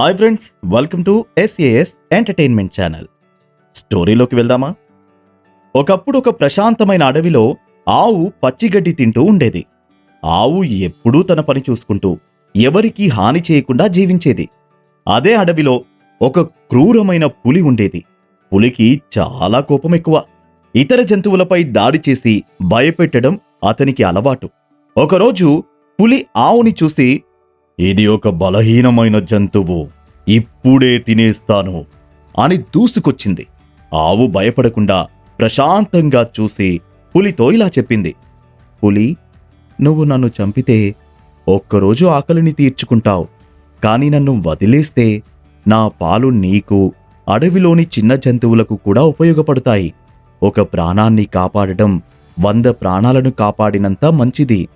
Hi friends welcome to SAS entertainment channel స్టోరీలోకి వెళ్దామా? ఒకప్పుడు ఒక ప్రశాంతమైన అడవిలో ఆవు పచ్చిగడ్డి తింటూ ఉండేది. ఆవు ఎప్పుడూ తన పని చూసుకుంటూ ఎవరికీ హాని చేయకుండా జీవించేది. అదే అడవిలో ఒక క్రూరమైన పులి ఉండేది. పులికి చాలా కోపం ఎక్కువ. ఇతర జంతువులపై దాడి చేసి భయపెట్టడం అతనికి అలవాటు. ఒకరోజు పులి ఆవుని చూసి ఇది ఒక బలహీనమైన జంతువు. ఇప్పుడే తినేస్తాను అని దూసుకొచ్చింది. ఆవు భయపడకుండా ప్రశాంతంగా చూసి పులితో ఇలా చెప్పింది. పులి నువ్వు నన్ను చంపితే ఒక్కరోజు ఆకలిని తీర్చుకుంటావు. కానీ నన్ను వదిలేస్తే నా పాలు నీకు అడవిలోని చిన్న జంతువులకు కూడా ఉపయోగపడతాయి. ఒక ప్రాణాన్ని కాపాడడం వంద ప్రాణాలను కాపాడినంత మంచిది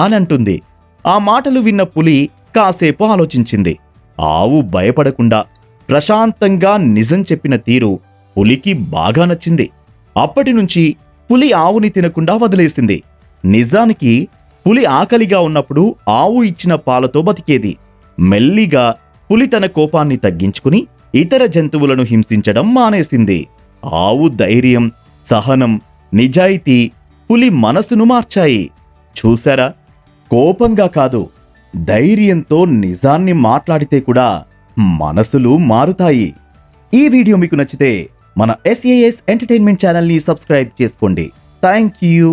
అని అంటుంది. ఆ మాటలు విన్న పులి కాసేపు ఆలోచించింది. ఆవు భయపడకుండా ప్రశాంతంగా నిజం చెప్పిన తీరు పులికి బాగా నచ్చింది. అప్పటి నుంచి పులి ఆవుని తినకుండా వదిలేసింది. నిజానికి పులి ఆకలిగా ఉన్నప్పుడు ఆవు ఇచ్చిన పాలతో బతికేది. మెల్లిగా పులి తన కోపాన్ని తగ్గించుకుని ఇతర జంతువులను హింసించడం మానేసింది. ఆవు ధైర్యం సహనం నిజాయితీ పులి మనసును మార్చాయి. చూసారా కోపంగా కాదు ధైర్యంతో నిజాన్ని మాట్లాడితే కూడా మనసులు మారుతాయి. ఈ వీడియో మీకు నచ్చితే మన ఎస్ఏఎస్ ఎంటర్టైన్మెంట్ ఛానల్ని సబ్స్క్రైబ్ చేసుకోండి. Thank you